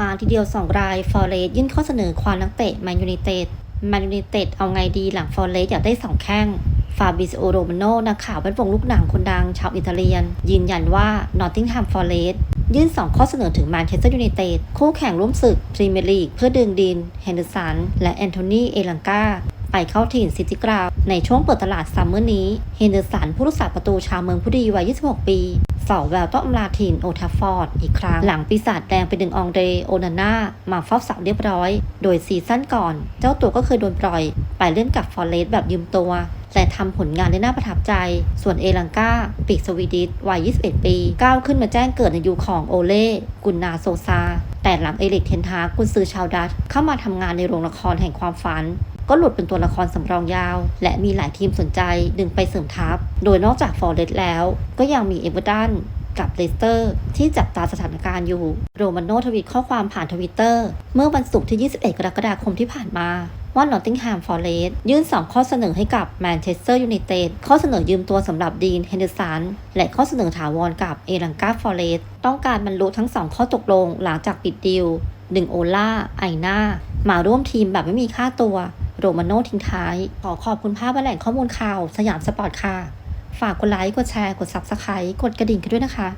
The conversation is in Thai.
มาทีเดียว 2 ราย ฟอร์เรสยื่นข้อเสนอความนักเตะแมนยูไนเต็ดแมนยูไนเต็ดเอาไงดีหลังฟอร์เรสอยากได้ 2 แข้งฟาบิซิโอโรมาโนนักข่าวแวดวงลูกหนังคนดังชาวอิตาเลียน ยืนยันว่านอตติงแฮมฟอร์เรสยื่น 2 ข้อเสนอถึงแมนเชสเตอร์ยูไนเต็ดคู่แข่งร่วมศึกพรีเมียร์ลีกเพื่อดึงดินเฮนเดอร์สันและแอนโทนีเอลังกาไปเข้าถิ่นซิตี้กราวในช่วงเปิดตลาดซัมเมอร์นี้ เฮนเดอร์สันผู้รักษาประตูชาวเมืองผู้ดีวัย 26 ปี สอแววต้องอำลาถิ่นโอทัฟฟอร์ดอีกครั้ง หลังปีศาจแดงไปดึงอองเดรโอนาน่ามาเฝ้าเสาเรียบร้อย โดยซีซั่นก่อน เจ้าตัวก็เคยโดนปล่อย ไปเล่นกับฟอร์เรสแบบยืมตัวแต่ทำผลงานได้น่าประทับใจ ส่วนเอลังกาปีกสวีดิชวัย 21 ปี ก้าวขึ้นมาแจ้งเกิดในยุคของโอเล่กุนนาโซซา แต่หลังเอริกเทนทากุนซือชาวดัตช์เข้ามาทำงานในโรงละครแห่งความฝัน ก็หลุดเป็นตัวละครสำรองยาว และมีหลายทีมสนใจดึงไปเสริมทัพ โดยนอกจากฟอร์เรสแล้ว ก็ยังมีเอเวอร์ตันกับเลสเตอร์ ที่จับตาสถานการณ์อยู่ โรมาโนทวีตข้อความผ่านทวิตเตอร์ เมื่อวันศุกร์ที่ 21 กรกฎาคมที่ผ่านมาว่านอตติงแฮมฟอร์เรสยื่น 2 ข้อเสนอให้กับแมนเชสเตอร์ยูไนเต็ดข้อเสนอยืมตัวสำหรับดีนเฮนเดอร์สันและข้อเสนอถาวรกับเอลังกาฟอร์เรสต้องการบรรลุทั้ง 2 ข้อตกลงหลังจากปิดดีลดึงโอล่าไอนามาร่วมทีมแบบไม่มีค่าตัว โรมาโนทิ้งท้าย ขอขอบคุณภาพและแหล่งข้อมูลข่าว สยามสปอร์ตค่ะ ฝากกดไลค์ กดแชร์ กด Subscribe กดกระดิ่งกันด้วยนะคะ